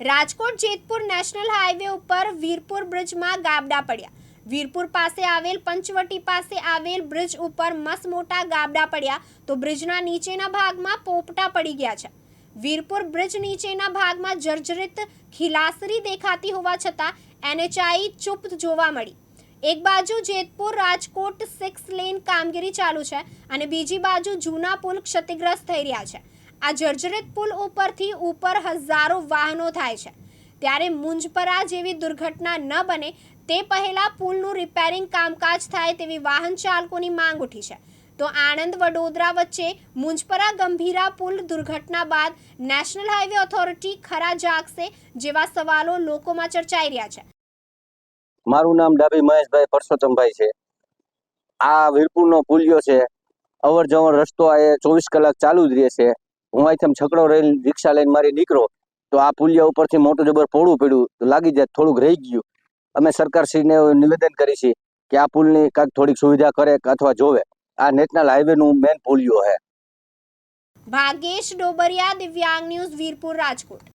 Rajkot Jetpur national highway ઉપર વીરપુર બ્રિજમાં ગાબડા પડ્યા. વીરપુર પાસે આવેલ પંચવટી પાસે આવેલ બ્રિજ ઉપર મસ મોટા ગાબડા પડ્યા તો બ્રિજના નીચેના ભાગમાં પોપટા પડી ગયા છે. વીરપુર બ્રિજ નીચેના ભાગમાં જર્જરિત ખિલાસરી દેખાતી હોવા છતાં એનએચઆઈ ચૂપ જોવા મળી. એક બાજુ જેતપુર રાજકોટ સિક્સ લેન કામગીરી ચાલુ છે અને બીજી બાજુ જૂના પુલ ક્ષતિગ્રસ્ત થઈ રહ્યા છે. આ જર્જરિત પુલ ઉપરથી ઉપર હજારો વાહનો થાય છે. ત્યારે મુંજપરા જેવી દુર્ઘટના ન બને તે પહેલા પુલનું રિપેરિંગ કામકાજ થાય તેવી વાહન ચાલકોની માંગ ઉઠી છે. તો આણંદ વડોદરા વચ્ચે મુંજપરા ગંભીરા પુલ દુર્ઘટના બાદ નેશનલ હાઈવે ઓથોરિટી ખરા જાગશે જેવા સવાલો લોકોમાં ચર્ચાઈ રહ્યા છે. મારું નામ ડાબી મહેશભાઈ પરસોત્તમભાઈ છે. આ વીરપુરનો પુલિયો છે. અવર જવર રસ્તો આ ચોવીસ કલાક ચાલુ જ રહે છે હું અહીંથી છકડો રેલ રિક્ષા લઈને મારી નીકળો, તો આ પુલિયા ઉપરથી મોટું જબર પોળું પડ્યું, તો લાગી જાય થોડુંક રહી ગયું. અમે સરકારશ્રીને નિવેદન કરી છે કે આ પુલની કાંઈક થોડીક સુવિધા કરે અથવા જોવે. આ નેશનલ હાઈવેનું મેન પુલિયો છે ભાગેશ ડોબરિયા, દિવ્યાંગ ન્યૂઝ, વીરપુર, રાજકોટ.